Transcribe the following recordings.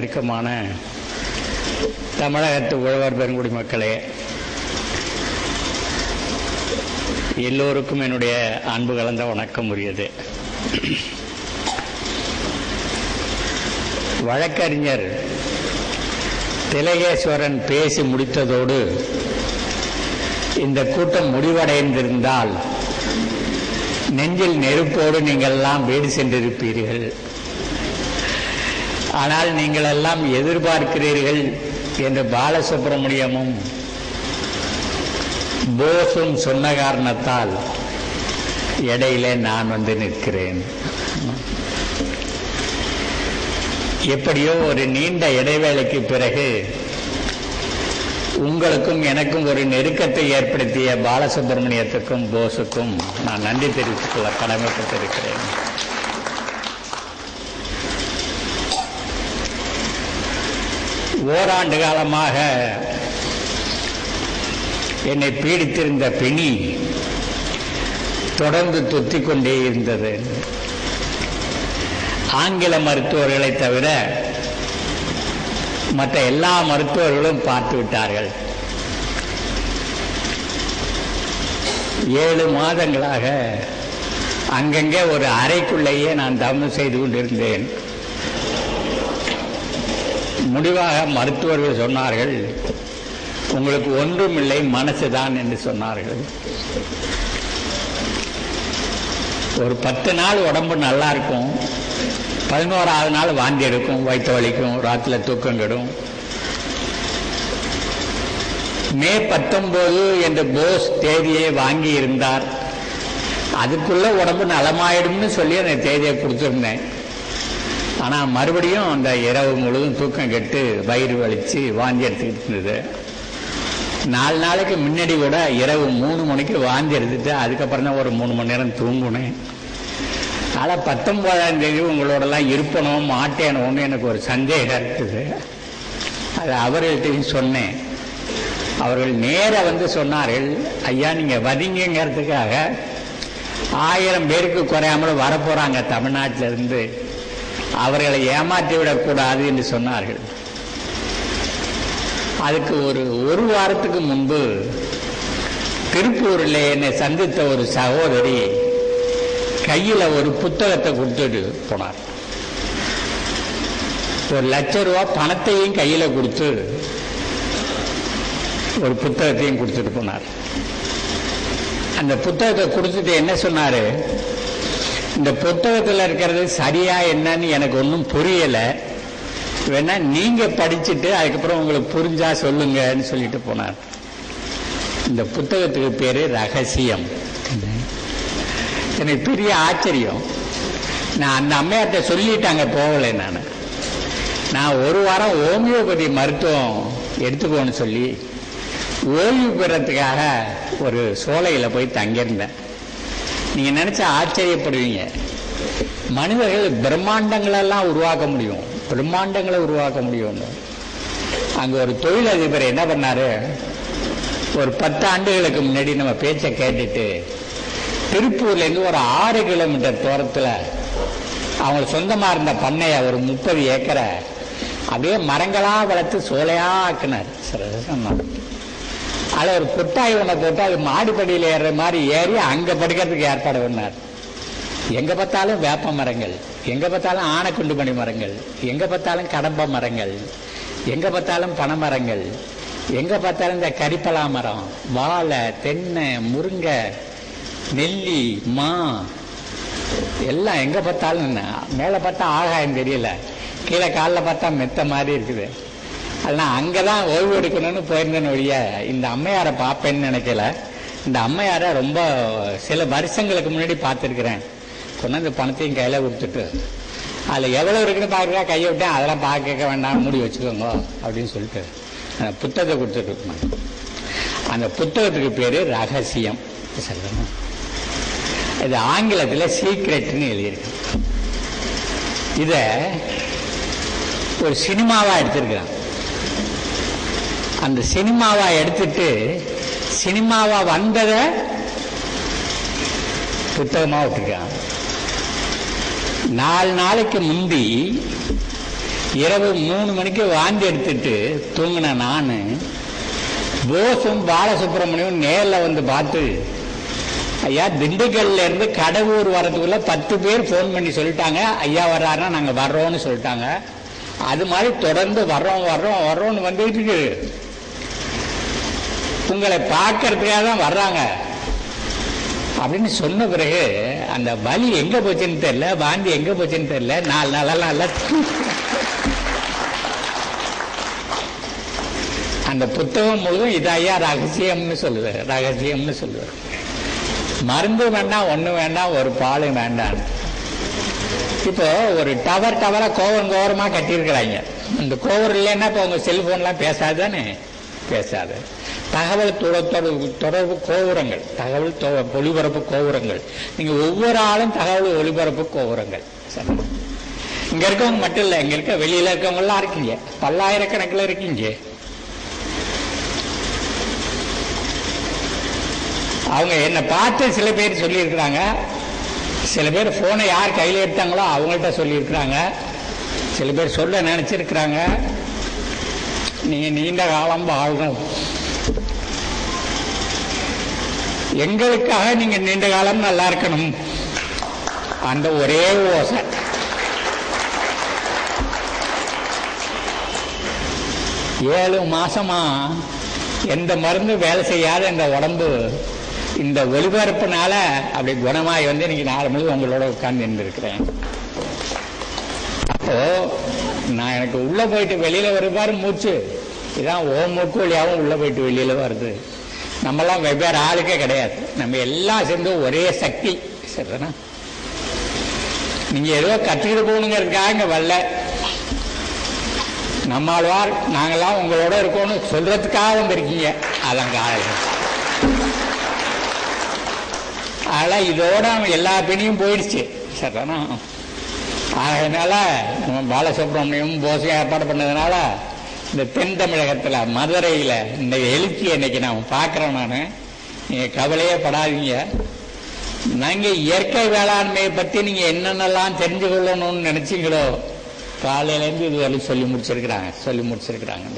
நெருக்கமான தமிழகத்து உழவர் பெருங்குடி மக்களே எல்லோருக்கும் என்னுடைய அன்பு கலந்த வணக்கம் உரியது வழக்கறிஞர் திலகேஸ்வரன் பேசி முடித்ததோடு இந்த கூட்டம் முடிவடைந்திருந்தால் நெஞ்சில் நெருப்போடு நீங்கள் எல்லாம் வீடு சென்றிருப்பீர்கள். ஆனால் நீங்கள் எல்லாம் எதிர்பார்க்கிறீர்கள் என்று பாலசுப்ரமணியமும் போஸும் சொன்ன காரணத்தால் இடையிலே நான் வந்து நிற்கிறேன். எப்படியோ ஒரு நீண்ட இடைவேளைக்கு பிறகு உங்களுக்கும் எனக்கும் ஒரு நெருக்கத்தை ஏற்படுத்திய பாலசுப்ரமணியத்துக்கும் போஸுக்கும் நான் நன்றி தெரிவித்துக் கொள்ள கடமைப்பட்டிருக்கிறேன். ஓராண்டு காலமாக என்னை பீடித்திருந்த பிணி தொடர்ந்து தொத்திக் கொண்டே இருந்தது. ஆங்கில மருத்துவர்களை தவிர மற்ற எல்லா மருத்துவர்களும் பார்த்து விட்டார்கள். ஏழு மாதங்களாக அங்கங்கே ஒரு அறைக்குள்ளேயே நான் தவம் செய்து கொண்டிருந்தேன். முடிவாக மருத்துவர்கள் சொன்னார்கள் உங்களுக்கு ஒன்றும் இல்லை மனசு தான் என்று சொன்னார்கள். ஒரு பத்து நாள் உடம்பு நல்லா இருக்கும் பதினோராவது நாள் வாந்தி எடுக்கும் வயிற்று வலிக்கும் ராத்திரில தூக்கம் கெடும். மே பத்தொன்பது என்ற போஸ் தேதியை வாங்கி இருந்தார். அதுக்குள்ள உடம்பு நலமாயிடும்னு சொல்லி அந்த தேதியை கொடுத்துருந்தேன். ஆனால் மறுபடியும் அந்த இரவு முழுவதும் தூக்கம் கெட்டு வயிறு வலிச்சு வாந்தி எடுத்துக்கிட்டு இருந்தது. நாலு நாளைக்கு முன்னாடி கூட இரவு மூணு மணிக்கு வாந்தி எடுத்துட்டு அதுக்கப்புறம் தான் ஒரு மூணு மணி நேரம் தூங்குனேன். ஆனால் பத்தொன்பதாம் தேதி உங்களோடலாம் இருப்பணும் மாட்டேனோன்னு எனக்கு ஒரு சந்தேகம் இருக்குது. அது அவர்கள்ட்டையும் சொன்னேன். அவர்கள் நேராக வந்து சொன்னார்கள் ஐயா நீங்கள் வதிங்கிறதுக்காக ஆயிரம் பேருக்கு குறையாமல் வரப்போகிறாங்க தமிழ்நாட்டிலிருந்து. அவர்களை ஏமாற்றி விடக்கூடாது என்று சொன்னார்கள். அதுக்கு ஒரு ஒரு வாரத்துக்கு முன்பு திருப்பூரில் என்னை சந்தித்த ஒரு சகோதரி கையில் ஒரு புத்தகத்தை கொடுத்துட்டு போனார். ஒரு லட்ச ரூபா பணத்தையும் கையில் கொடுத்து ஒரு புத்தகத்தையும் கொடுத்துட்டு போனார். அந்த புத்தகத்தை கொடுத்துட்டு என்ன சொன்னார்? இந்த புத்தகத்தில் இருக்கிறது சரியா என்னன்னு எனக்கு ஒன்றும் புரியலை. வேணா நீங்க படிச்சுட்டு அதுக்கப்புறம் உங்களுக்கு புரிஞ்சா சொல்லுங்கன்னு சொல்லிட்டு போனார். இந்த புத்தகத்துக்கு பேரு ரகசியம். எனக்கு பெரிய ஆச்சரியம். நான் அந்த அம்மையார்ட்ட சொல்லிட்டாங்க போகலை நான். நான் ஒரு வாரம் ஹோமியோபதி மருத்துவம் எடுத்துக்கோன்னு சொல்லி ஓய்வு பெறத்துக்காக ஒரு சோலையில் போய் தங்கியிருந்தேன். நீங்கள் நினச்சா ஆச்சரியப்படுவீங்க. மனிதர்கள் பிரம்மாண்டங்களெல்லாம் உருவாக்க முடியும். பிரம்மாண்டங்களை உருவாக்க முடியும். அங்கே ஒரு தொழிலதிபர் என்ன பண்ணாரு? ஒரு பத்து ஆண்டுகளுக்கு முன்னாடி நம்ம பேச்சை கேட்டுட்டு திருப்பூர்லேருந்து ஒரு ஆறு கிலோமீட்டர் தூரத்தில் அவங்க சொந்தமாக இருந்த பண்ணையை ஒரு முப்பது ஏக்கரை அப்படியே மரங்களாக வளர்த்து சோலையாக ஆக்கினார். சொன்னார் அதில் ஒரு புட்டாய் ஒன்றை போட்டு அது மாடிப்படியில் ஏறுற மாதிரி ஏறி அங்கே படுக்கிறதுக்கு ஏற்பாடு பண்ணார். எங்கே பார்த்தாலும் வேப்ப மரங்கள் எங்கே பார்த்தாலும் ஆனைக்குண்டு மணி மரங்கள் எங்கே பார்த்தாலும் கடம்ப மரங்கள் எங்கே பார்த்தாலும் பனை மரங்கள் எங்கே பார்த்தாலும் இந்த கரிப்பலா மரம் வாழை தென்னை முருங்கை நெல்லி மா எல்லாம் எங்கே பார்த்தாலும் என்ன? மேலே பார்த்தா ஆகாயம் தெரியல. கீழே காலில் பார்த்தா மெத்த மாதிரி இருக்குது. அதனால் அங்கே தான் ஓய்வு எடுக்கணும்னு போயிருந்தேன்னு ஒழிய இந்த அம்மையாரை பார்ப்பேன்னு நினைக்கல. இந்த அம்மையாரை ரொம்ப சில வருஷங்களுக்கு முன்னாடி பார்த்துருக்குறேன். கொண்டாந்து பணத்தையும் கையில் கொடுத்துட்டு அதில் எவ்வளோ இருக்குன்னு பார்க்குறா கையை விட்டேன் அதெல்லாம் பார்க்க வேண்டாம் மூடி வச்சுக்கோங்க அப்படின்னு சொல்லிட்டு அந்த புத்தகத்தை கொடுத்துட்டு அந்த புத்தகத்துக்கு பேர் ரகசியம். சொல்லணும் இது ஆங்கிலத்தில் சீக்ரெட்னு எழுதியிருக்கு இதை ஒரு சினிமாவாக எடுத்திருக்கிறான். அந்த சினிமாவா எடுத்துட்டு சினிமாவா வந்ததை புத்தகமாக விட்டுருக்கான் நாலு நாளைக்கு முந்தி இரவு மூணு மணிக்கு வாந்தி எடுத்துட்டு தூங்கின நான் போஸும் பாலசுப்ரமணியம் நேரில் வந்து பார்த்து ஐயா திண்டுக்கல்ல இருந்து கடவுர் வரதுக்குள்ள பத்து பேர் ஃபோன் பண்ணி சொல்லிட்டாங்க. ஐயா வர்றாருன்னா நாங்கள் வர்றோம்னு சொல்லிட்டாங்க. அது மாதிரி தொடர்ந்து வர்றோம் வர்றோம் வர்றோம்னு வந்துட்டு இருக்கு உங்களை பார்க்கறதுக்காக தான் வர்றாங்க. அப்படின்னு சொன்ன பிறகு அந்த வலி எங்க போச்சுன்னு தெரியல வாந்தி எங்க போச்சுன்னு தெரியல நாலு நாளெல்லாம் நல்லா அந்த புத்தகம் முழுதும் இதையா ரகசியம்னு சொல்லுவார் ரகசியம்னு சொல்லுவார். மருந்து வேண்டாம் ஒன்று வேண்டாம் ஒரு பால் வேண்டாம் இப்போ ஒரு டவர் டவராக கோவம் கோவரமாக கட்டியிருக்கிறாங்க. இந்த கோவர் இல்லைன்னா இப்போ உங்கள் செல்ஃபோன்லாம் பேசாதானே பேசாது. தகவல் தொட- தொடர்பு தொடர்பு கோபுரங்கள் தகவல் தொ- ஒளிபரப்பு கோபுரங்கள். நீங்க ஒவ்வொரு ஆளும் தகவல் ஒளிபரப்பு கோபுரங்கள். சரி. இங்க இருக்கவங்க மட்டும் இல்லை இங்க இருக்க வெளியில இருக்கவங்க இருக்கீங்க. பல்லாயிரக்கணக்கில் இருக்கீங்க. அவங்க என்னை பார்த்து சில பேர் சொல்லியிருக்கிறாங்க. சில பேர் போனை யார் கையில் எடுத்தாங்களோ அவங்கள்ட்ட சொல்லியிருக்கிறாங்க. சில பேர் சொல்ல நினச்சிருக்கிறாங்க. நீங்கள் நீண்ட காலம் வாழணும் எங்களுக்காக நீங்க நீண்ட காலம் நல்லா இருக்கணும். அந்த ஒரே ஓசை. ஏழு மாசமா எந்த மருந்து வேலை செய்யாத இந்த உடம்பு இந்த ஒளிபரப்புனால அப்படி குணமாய் வந்து இன்னைக்கு நாலு மணி உங்களோட உட்கார்ந்து இருந்திருக்கிறேன் அப்போ நான் எனக்கு உள்ள போயிட்டு வெளியில வருவாரு மூச்சு. இதான் ஓ மூக்கு வழியாகவும் உள்ள போயிட்டு வெளியில வருது. நம்மலாம் வெவ்வேறு ஆளுக்கே கிடையாது. நம்ம எல்லாம் சேர்ந்து ஒரே சக்தி. சரிதானா? நீங்கள் ஏதோ கற்றுக்கிட்டு போகணுங்கிறதுக்காக இங்க வரல. நம்மாழ்வார் நாங்களாம் உங்களோட இருக்கோம்னு சொல்றதுக்காக வந்திருக்கீங்க. அதான் காரணம் அதெல்லாம் இதோட எல்லா பிணியும் போயிடுச்சு. சரிதானா? அதனால் நம்ம பாலசுப்ரமணியம் போசையும் ஏற்பாடு பண்ணதுனால இந்த தென் தமிழகத்தில் மதுரையில் இந்த எழுச்சி இன்னைக்கு நான் பார்க்குறேன் நான். நீங்கள் கவலையே படாதீங்க. நாங்கள் இயற்கை வேளாண்மையை பற்றி நீங்கள் என்னென்னலாம் தெரிஞ்சு கொள்ளணும்னு நினச்சிங்களோ காலையில இருந்து இது வரையும் சொல்லி முடிச்சிருக்கிறாங்க சொல்லி முடிச்சிருக்கிறாங்க.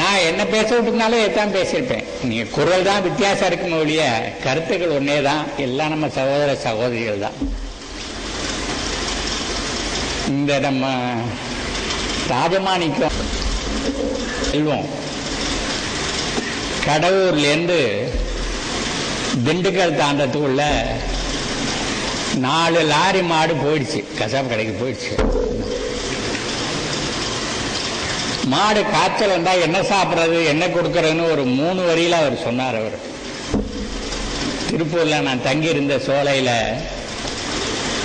நான் என்ன பேச விட்டுனாலும் எத்தான் பேசியிருப்பேன். நீங்கள் குரல் தான் வித்தியாசம் இருக்குமே ஒழிய கருத்துக்கள் ஒன்றே தான். எல்லாம் நம்ம சகோதர சகோதரிகள் தான். இந்த நம்ம ராஜமாணிக்கம் செல்வம். கடவுர்லேருந்து திண்டுக்கல் தாண்டத்துக்குள்ள நாலு லாரி மாடு போயிடுச்சு. கசாப்பு கடைக்கு போயிடுச்சு. மாடு காய்ச்சல் வந்தால் என்ன சாப்பிட்றது என்ன கொடுக்கறதுன்னு ஒரு மூணு வரியில அவர் சொன்னார் அவர். திருப்பூரில் நான் தங்கியிருந்த சோலையில்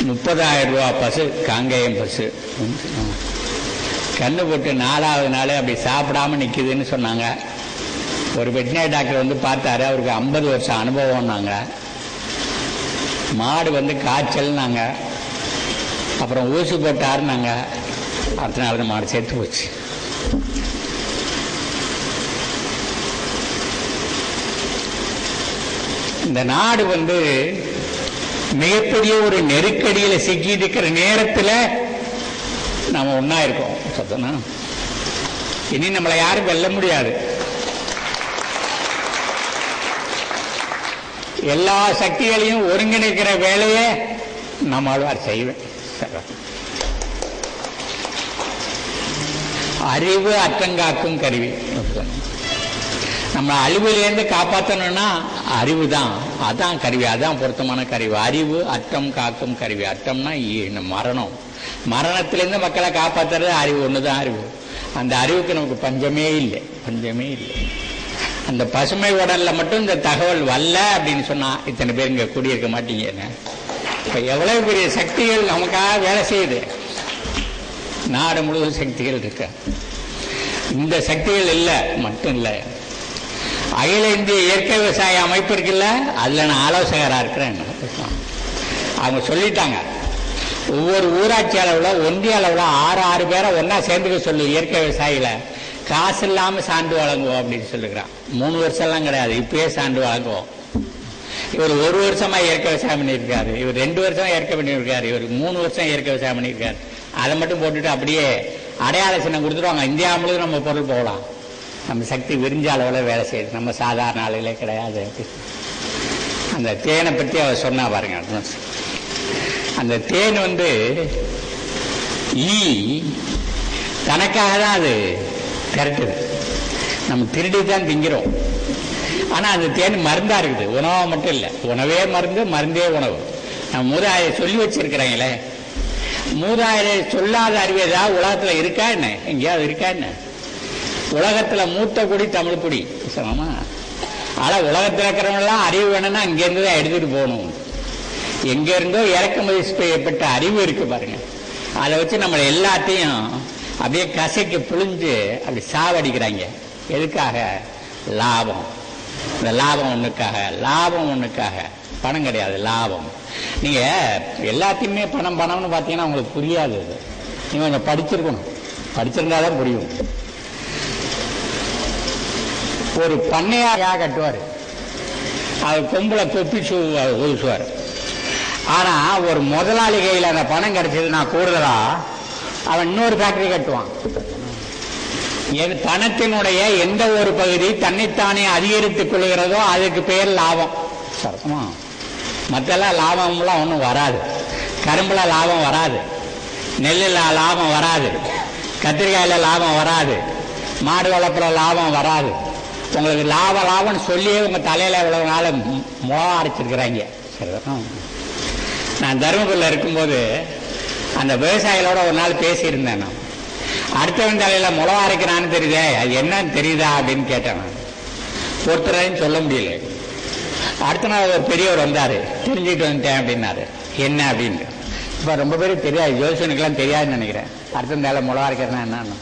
முப்பதாயிரம் ரூபா பசு காங்கேயம் பசு. கண்ணு போட்டு நாலாவது நாள் அப்படி சாப்பிடாம நிற்கிதுன்னு சொன்னாங்க. ஒரு வெட்டினரி டாக்டர் வந்து பார்த்தாரு அவருக்கு ஐம்பது வருஷம் அனுபவம்னாங்க. மாடு வந்து காய்ச்சல்னாங்க. அப்புறம் ஊசி போட்டாருனாங்க. அடுத்த நாள் மாடு சேர்த்து போச்சு. இந்த நாடு வந்து மிகப்பெரிய ஒரு நெருக்கடியில் சிக்கி இருக்கிற நேரத்தில் நாம ஒன்னா இருக்கோம். சத்தனா? இனி நம்மளை யாரும் வெல்ல முடியாது. எல்லா சக்திகளையும் ஒருங்கிணைக்கிற வேலையை நம்மாழ்வார் செய்வேன். அறிவு அற்றங்காக்கும் கருவி. நம்ம அழிவுலேருந்து காப்பாற்றணும்னா அறிவு தான் அதான் கருவி அதான் பொருத்தமான கருவி. அறிவு அட்டம் காக்கும் கருவி. அட்டம்னா மரணம். மரணத்திலேருந்து மக்களை காப்பாற்றுறது அறிவு ஒன்று தான் அறிவு. அந்த அறிவுக்கு நமக்கு பஞ்சமே இல்லை. பஞ்சமே இல்லை. அந்த பசுமை உடலில் மட்டும் இந்த தகவல் வரல அப்படின்னு சொன்னால் இத்தனை பேர் இங்கே குடியிருக்க மாட்டீங்க இப்போ எவ்வளோ பெரிய சக்திகள் நமக்காக வேலை செய்யுது? நாடு முழுவதும் சக்திகள் இருக்கு. இந்த சக்திகள் இல்லை மட்டும் இல்லை. அகில இந்திய இயற்கை விவசாய அமைப்பு இருக்குல்ல அதில் நான் ஆலோசகராக இருக்கிறேன். அவங்க சொல்லிட்டாங்க. ஒவ்வொரு ஊராட்சி அளவில் ஒன்றிய அளவில் ஆறு ஆறு பேரை ஒன்றா சேர்ந்துக்க சொல்லு இயற்கை விவசாயிகளை காசு இல்லாமல் சான்று வழங்குவோம் அப்படின்னு சொல்லுகிறான். மூணு வருஷம்லாம் கிடையாது இப்பயே சான்று வழங்குவோம். இவர் ஒரு வருஷமா இயற்கை விவசாயம் பண்ணியிருக்காரு. இவர் ரெண்டு வருஷம் இயற்கை பண்ணியிருக்காரு. இவர் மூணு வருஷம் இயற்கை விவசாயம் பண்ணியிருக்காரு. அதை மட்டும் போட்டுட்டு அப்படியே அடையாள சின்னம் கொடுத்துருவாங்க இந்தியா முழுக்க நம்ம பொருள் போகலாம். நம்ம சக்தி விரிஞ்ச அளவில் வேலை செய்யுது. நம்ம சாதாரண ஆளுகளே கிடையாது. அந்த தேனை பற்றி அவர் சொன்னா பாருங்க அந்த தேன் வந்து ஈ தனக்காக தான் அது திரட்டுது. நம்ம திருடி தான் திங்கிறோம். ஆனால் அந்த தேன் மருந்தாக இருக்குது. உணவாக மட்டும் இல்லை. உணவே மருந்து மருந்தே உணவு. நம்ம மூதாதையர் சொல்லி வச்சிருக்கிறாங்களே. மூதாதையர் சொல்லாத அறிவு ஏதாவது உலகத்தில் இருக்கா என்ன? எங்கேயாவது இருக்கா என்ன? உலகத்துல மூத்த குடி தமிழ் குடி. சமமா ஆனா உலகத்துல இருக்கிறவங்க எல்லாம் அறிவு வேணும்னா அங்கிருந்து தான் எடுத்துட்டு போகணும். எங்க இருந்தோ இறக்குமதி செய்யப்பட்ட அறிவு இருக்கு பாருங்க. அதை வச்சு நம்மளை எல்லாத்தையும் அப்படியே கசைக்கு புழிஞ்சு அப்படி சாவடிக்கிறாங்க. எதுக்காக? லாபம். இந்த லாபம் ஒண்ணுக்காக லாபம் ஒண்ணுக்காக. பணம் கிடையாது லாபம். நீங்க எல்லாத்தையுமே பணம் பணம்னு பார்த்தீங்கன்னா உங்களுக்கு புரியாது அது. நீங்க கொஞ்சம் படிச்சிருக்கணும். படிச்சிருந்தாதான் புரியும். ஒரு பண்ணையாரா கட்டுவார். அவர் கொம்புல தொப்பி ஷூ ஊசுவார் ஆனால் ஒரு முதலாளி கையில் அந்த பணம் கிடைச்சதுன்னா கூடுதலா அவன் இன்னொரு ஃபேக்டரி கட்டுவான். என் பணத்தினுடைய எந்த ஒரு பகுதி தன்னைத்தானே அதிகரித்துக் கொள்கிறதோ அதுக்கு பேர் லாபம். மற்றெல்லாம் லாபம்லாம் ஒன்றும் வராது. கரும்புல லாபம் வராது. நெல்லில் லாபம் வராது. கத்திரிக்காயில லாபம் வராது. மாடு வளர்ப்புல லாபம் வராது. உங்களுக்கு லாப லாபம்னு சொல்லியே உங்க தலையில இவ்வளவு நாள் முளம் அரைச்சிருக்கிறாங்க. சரிதானா நான் தருமபுரியில் இருக்கும்போது அந்த விவசாயிகளோட ஒரு நாள் பேசியிருந்தேன் நான். அடுத்தவன் தலையில முளவா அரைக்கிறான்னு தெரியுதே அது என்னன்னு தெரியுதா அப்படின்னு கேட்டேன் நான். ஒருத்தரையும் சொல்ல முடியல. அடுத்த நாள் ஒரு பெரியவர் வந்தார் தெரிஞ்சுக்கிட்டு வந்துட்டேன் அப்படின்னாரு. என்ன அப்படின்னு. இப்போ ரொம்ப பேருக்கு தெரியாது ஜோசியனுக்கெல்லாம் தெரியாதுன்னு நினைக்கிறேன். அடுத்த நாள் முளவா அரைக்கிறதுனா என்னன்னு.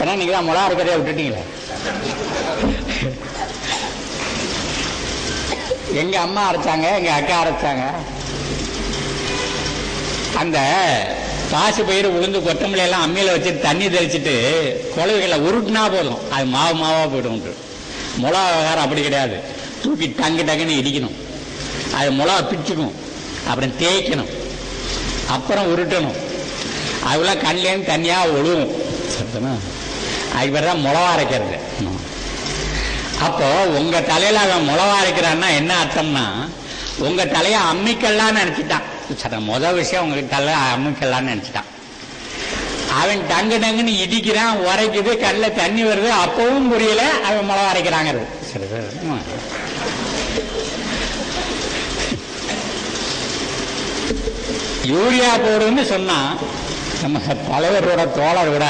ஏன்னா நீங்க தான் முளம் அரைக்கிறதே விட்டுட்டீங்களே. எங்க அம்மா அரைச்சாங்க எங்க அக்கா அரைச்சாங்க. அந்த பாசு பயிர் உளுந்து கொத்தமல்லி எல்லாம் அம்மியில வச்சு தண்ணி தெளிச்சிட்டு குழவைகளை உருட்டினா போதும். அது மாவு மாவா போயிடும் மிளகா விவகாரம் அப்படி கிடையாது. தூக்கி டங்கு டங்குன்னு இடிக்கணும். அது மிளகா பிச்சுக்கும். அப்புறம் தேய்க்கணும். அப்புறம் உருட்டணும். அதெல்லாம் கண்லேருந்து தனியாக ஒழுகும். சரிதானா அதுக்கு பேர் தான் மிளகா அரைக்கிறது. அப்போ உங்க தலையில அவன் முளவா அரைக்கிறான்னா என்ன அர்த்தம்னா உங்க தலைய அம்மிக்கல்லான்னு நினைச்சிட்டான். சரி முதல் விஷயம் உங்க தலை அம்மிக்கல்லான்னு நினைச்சிட்டான். அவன் டங்கு டங்குன்னு இடிக்கிறான் உரைக்குது கல்ல தண்ணி வருது அப்பவும் புரியல அவன் முளவா அரைக்கிறாங்கிறது. யூரியா போடுன்னு சொன்னா நம்ம தலைவரோட தோழர் கூட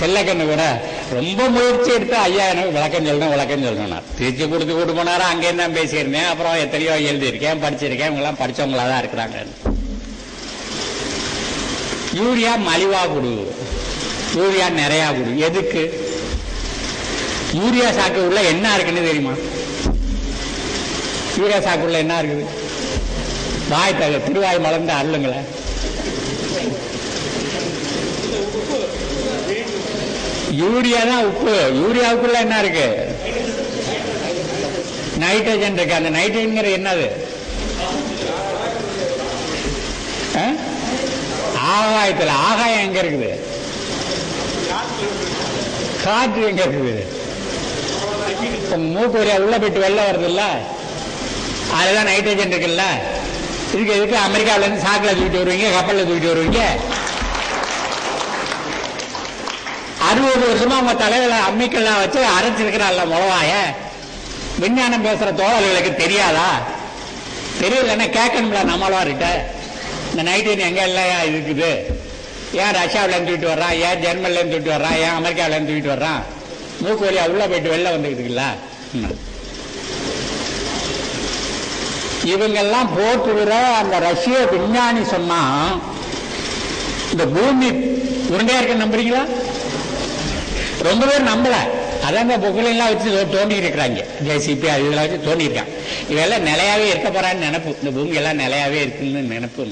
செல்லக்கண்ணு கூட ரொம்ப முயற்சி எடுத்து ஐயா எனக்கு விளக்கம் சொல்லணும் விளக்கம் சொல்லணும் திருச்சி கொடுத்து கூட்டு போனாரா? அங்கே தான் பேசியிருந்தேன்? அப்புறம் எத்தனையோ எழுதியிருக்கேன் படிச்சிருக்கேன் இவங்கெல்லாம் படித்தவங்களா தான் இருக்கிறாங்க. யூரியா மலிவா கொடு. யூரியா நிறையா கொடு. எதுக்கு? யூரியா சாக்கு உள்ள என்ன இருக்குன்னு தெரியுமா? யூரியா சாக்குள்ள என்ன இருக்குது? வாய் தக திருவாய் மலர்ந்து அருளுங்களேன் யூரியா தான் உப்பு? யூரியாவுக்குள்ள என்ன இருக்கு? நைட்ரஜன் இருக்கு. அந்த நைட்ரஜன்ங்கிற என்னது? ஆ? ஆகாயம் எங்க இருக்குது? காற்று எங்க இருக்குது? மூக்கு வழியா உள்ள போயிட்டு வெளில வருது இல்ல அதுதான் நைட்ரஜன் இருக்குல்ல? இதுக்கு எதுக்கு அமெரிக்காவில இருந்து சாக்கில் தூக்கிட்டு வருவீங்க? கப்பல்ல தூக்கிட்டு வருவீங்க? அறுபது வருஷமா உங்க தலையில அம்மிக்கெல்லாம் வச்சு அரைச்சிருக்கிறாள்ல முளவாய? விஞ்ஞானம் பேசுற தோழர்களுக்கு தெரியாதா? தெரியலன்னா கேட்கணும்ல நம்மளவார்கிட்ட இந்த நைட்ரஜன் எங்க எல்லாம் இருக்குது? ஏன் ரஷ்யாவில இருந்து தூக்கிட்டு வர்றான் ஏன் ஜெர்மன்ல இருந்து தூக்கிட்டு வர்றான் ஏன் அமெரிக்காவில இருந்து தூக்கிட்டு வர்றான் மூக்கு வழியா உள்ள போயிட்டு வெளில வந்துக்குதுல்ல ம். இவங்கெல்லாம் போட்டுவிட அந்த ரஷ்ய விஞ்ஞானி சொன்னா இந்த பூமி உருண்டையா இருக்க நம்புறீங்களா? ரொம்ப பேர் நம்பல. அதான் இந்த புகழெல்லாம் வச்சு தோண்டி இருக்கிறாங்க. ஜேசிபி அது இதெல்லாம் வச்சு தோண்டிருக்காங்க. இவெல்லாம் நிலையாவே இருக்க போறான்னு நினைப்பு. இந்த பூமி எல்லாம் நிலையாவே இருக்குன்னு நினைப்பு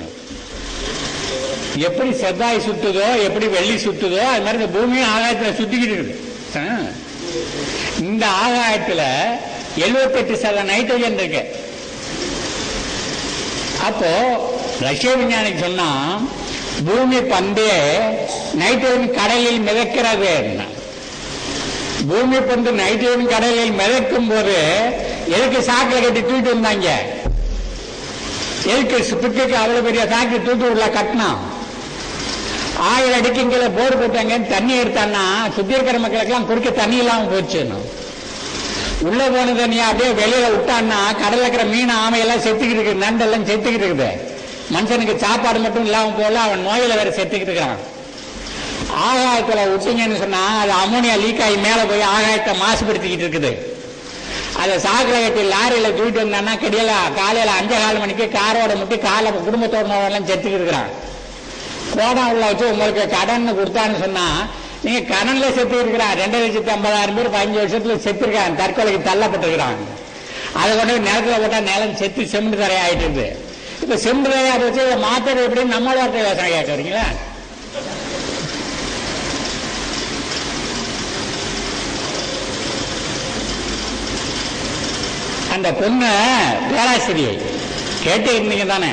எப்படி செவ்வாய் சுத்துதோ எப்படி வெள்ளி சுத்துதோ அது மாதிரி இந்த பூமியும் ஆகாயத்தில் சுத்திக்கிட்டு இருக்கு ஆ. இந்த ஆகாயத்தில் எழுபத்தெட்டு சதம் நைட்ரஜன் இருக்கு. அப்போ ரஷ்ய விஞ்ஞானி சொன்னா பூமி பந்தே நைட்ரஜன் கடலில் மிதக்கிறது பூமி பந்து நைட்ரோஜன் கடலில் மிதக்கும் போது எதுக்கு சாக்கில் கட்டி தூக்கிட்டு வந்தாங்க? எதுக்கு ஸ்பிட்டுக்கு அவ்வளவு பெரிய சாக்கு தூக்கி உள்ள கட்டினான் ஆயிரம் அடிக்கு இங்கே போர் போட்டாங்க தண்ணி எடுத்தான்னா சுத்தி இருக்கிற மக்களுக்கெல்லாம் குடிக்க தண்ணி இல்லாம போச்சுன்னு உள்ள போன தண்ணியா அப்படியே வெளியில விட்டான்னா கடல்ல இருக்கிற மீன் ஆமையெல்லாம் செத்துக்கிட்டு இருக்குது நண்டெல்லாம் செத்துக்கிட்டு இருக்குது. மனுஷனுக்கு சாப்பாடு மட்டும் இல்லாம போல அவன் நோயில வேற செத்துக்கிட்டு இருக்கிறான். ஆகாயத்துல விட்டீங்கன்னு சொன்னா அது அமோனியா லீக் ஆகி மேல போய் ஆகாயத்தை மாசுபடுத்திக்கிட்டு இருக்குது. அதை சாக்கடை கட்டி லாரியில தூக்கிட்டு வந்தான்னா கடியில காலையில அஞ்சு கால் மணிக்கு காரோட முட்டி காலை குடும்பத்தோட எல்லாம் செத்துக்கிட்டு இருக்கிறான். கோடம் உள்ள வச்சு உங்களுக்கு கடன் கொடுத்தான்னு சொன்னா நீங்க கடன்ல செத்து இருக்கிறான். ரெண்டு லட்சத்தி ஐம்பதாயிரம் பேர் பதினஞ்சு வருஷத்துல செத்துருக்கான். தற்கொலைக்கு தள்ளப்பட்டிருக்கிறாங்க அதை கொண்டு போய் நிலத்துல போட்டா நிலம் செத்து செம்பு தரையா ஆயிட்டு இருக்குது இப்ப செம்பு தரையா வச்சு மாத்திரை எப்படின்னு எப்படி? நம்மளோட யோசனை விவசாயம் அந்த பொண்ணு பேராசிரியை. கேட்டு இருந்தீங்க தானே?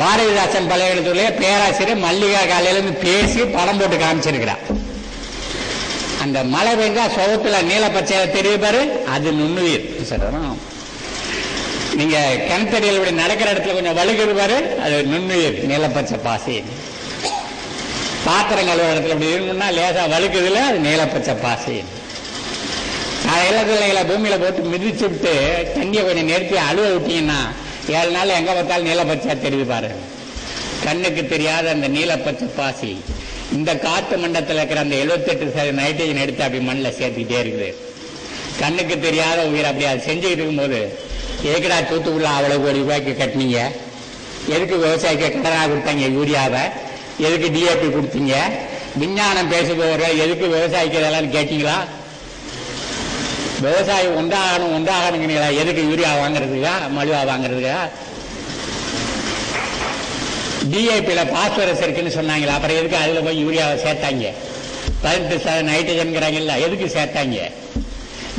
பாரதிதாசன் பல்கலைக்கழகத்துடைய பேராசிரியர் மல்லிகா காலையிலேருந்து பேசி படம் போட்டு காமிச்சிருக்கிறான் அந்த மழை பெஞ்சா சுகத்தில் நீல பச்சையில தெரிய பாரு அது நுண்ணுயிர். சரிதானா? நீங்க கிணத்தடியில் இப்படி நடக்கிற இடத்துல கொஞ்சம் வழுகுது பாரு அது நுண்ணுயிர் நீலப்பச்சை பாசி. பாத்திரம் கழுவுற இடத்துல இப்படி இருக்கணும்னா லேசா வழுக்குதுல அது நீலப்பச்சை பாசி. காலையில பிள்ளைகளை பூமியில போட்டு மிதிச்சு விட்டு தண்ணியை கொஞ்சம் நிறுத்தி அழுவ விட்டீங்கன்னா ஏழு நாள் எங்க பார்த்தாலும் நீலப்பச்சா தெரியுது பாரு. கண்ணுக்கு தெரியாத அந்த நீலப்பச்சை பாசி. இந்த காத்து மண்டலத்தில் இருக்கிற அந்த 78% சதவீத நைட்ரஜன் எடுத்து அப்படி மண்ணில் சேர்த்துக்கிட்டே இருக்குது. கண்ணுக்கு தெரியாத உயிர் அப்படி அது செஞ்சுக்கிட்டு இருக்கும்போது எதுக்குடா தூத்துக்குள்ள அவ்வளவு கோடி ரூபாய்க்கு கட்டினீங்க? எதுக்கு விவசாயிக்கு கடனாக கொடுத்தாங்க யூரியாவை? எதுக்கு டிஏபி கொடுத்தீங்க? விஞ்ஞானம் பேசுபவர்கள் எதுக்கு விவசாயிக்கு இதெல்லாம் கேட்டீங்களா? விவசாயி உண்டாகணும் உண்டாகணுங்கிறீங்களா? எதுக்கு யூரியா வாங்குறதுக்கா? மலிவா வாங்குறதுக்கா? டிஏபியில் பாஸ்பரஸ் இருக்குன்னு சொன்னாங்களா அப்புறம் எதுக்கு அதில் போய் யூரியாவை சேர்த்தாங்க? பதினெட்டு சதவீதம் நைட்ரஜன்கிறாங்கல்ல எதுக்கு சேர்த்தாங்க?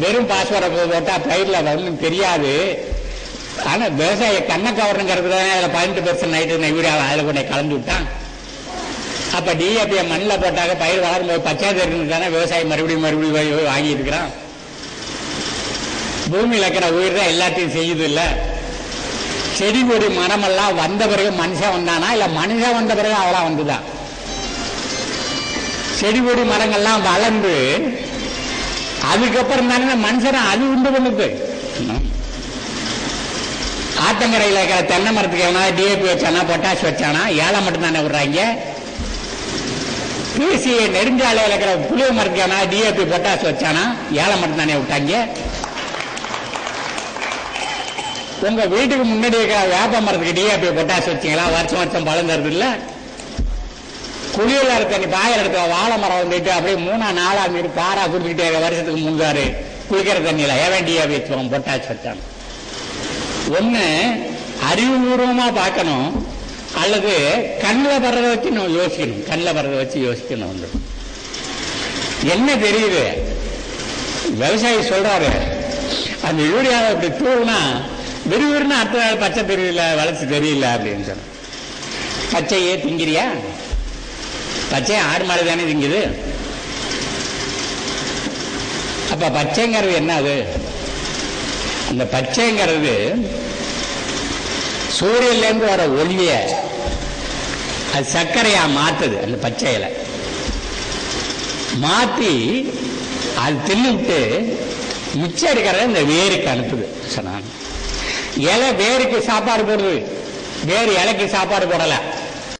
வெறும் பாஸ்பரஸ் போட்டால் பயிரில் ஒன்றும் தெரியாது. ஆனால் விவசாய கண்ணை கவரணுங்கிறது தானே அதில் பதினெட்டு பெர்சன்ட் நைட்ரஜன் யூரியாவை அதில் கொண்டு கலந்து விட்டான். அப்போ டிஏபியை மண்ணில் போட்டாக்க பயிர் வளரும்போது பச்சை தெரிஞ்சு தானே விவசாயி மறுபடியும் மறுபடியும் போய் போய் இருக்கிறான். பூமியில் இருக்கிற உயிர் தான் எல்லாத்தையும் செய்யுது இல்ல? செடி கொடி மரமெல்லாம் வந்த பிறகு மனுஷன் வந்தானா? இல்ல மனுஷன் வந்த பிறகு அவளாம் வந்துதான் செடி கொடி மரங்கள்லாம் வளர்ந்து அதுக்கப்புறம் தானே மனுஷனை அது உண்டு பண்ணுது. ஆத்தங்கரையில் இருக்கிற தென்னை மரத்துக்கு எவனா டிஏபி வச்சானா பொட்டாஷ் வச்சானா? ஏழை மட்டும் தானே விடுறாங்க பிசி நெடுஞ்சாலையில் இருக்கிற புளிய மரத்துக்கு எவனா டிஏபி பொட்டாஷ் வச்சானா? ஏழை மட்டும் தானே விட்டாங்க. உங்க வீட்டுக்கு முன்னாடி இருக்கிற வேப்ப அப்படியே டிஏபி வச்சீங்களா? வருஷம் வருஷம் பழம் தருது இல்ல. குளியல இருக்க நீ பாயல் எடுத்த வாழை மரம் வந்துட்டு அப்படியே மூணா நாலா மீது பாரா குடிச்சுக்கிட்டே இருக்க வருஷத்துக்கு முந்தாரு குளிக்கிற தண்ணியில ஏன் அப்படி வச்சுக்கோங்க பொட்டாஸ் வச்சாங்க ஒண்ணு அறிவுபூர்வமா பார்க்கணும். அல்லது கண்ணில் வர்றதை வச்சு நம்ம யோசிக்கணும். கண்ணில் வர்றதை வச்சு யோசிக்கணும் வந்து. என்ன தெரியுது? விவசாயி சொல்றாரு அந்த யூரியாவை இப்படி தூள்னா விறுவிறுன்னு அடுத்த நாள் பச்சை தெரியல வளர்ச்சி தெரியல அப்படின்னு சொன்ன பச்சையே திங்கிறியா? பச்சை ஆடு மாடு தானே திங்குது? அப்ப பச்சைங்கிறது என்ன அது? அந்த பச்சைங்கிறது சூரியன்லேருந்து வர ஒளிய அது சர்க்கரையா மாத்துது அந்த பச்சையில. மாத்தி அது தின்னுட்டு மிச்சம் இருக்கிறத இந்த வேருக்கு அனுப்புது சொன்னாங்க. இலை வேருக்கு சாப்பாடு போடுது. வேறு இலைக்கு சாப்பாடு போடலை.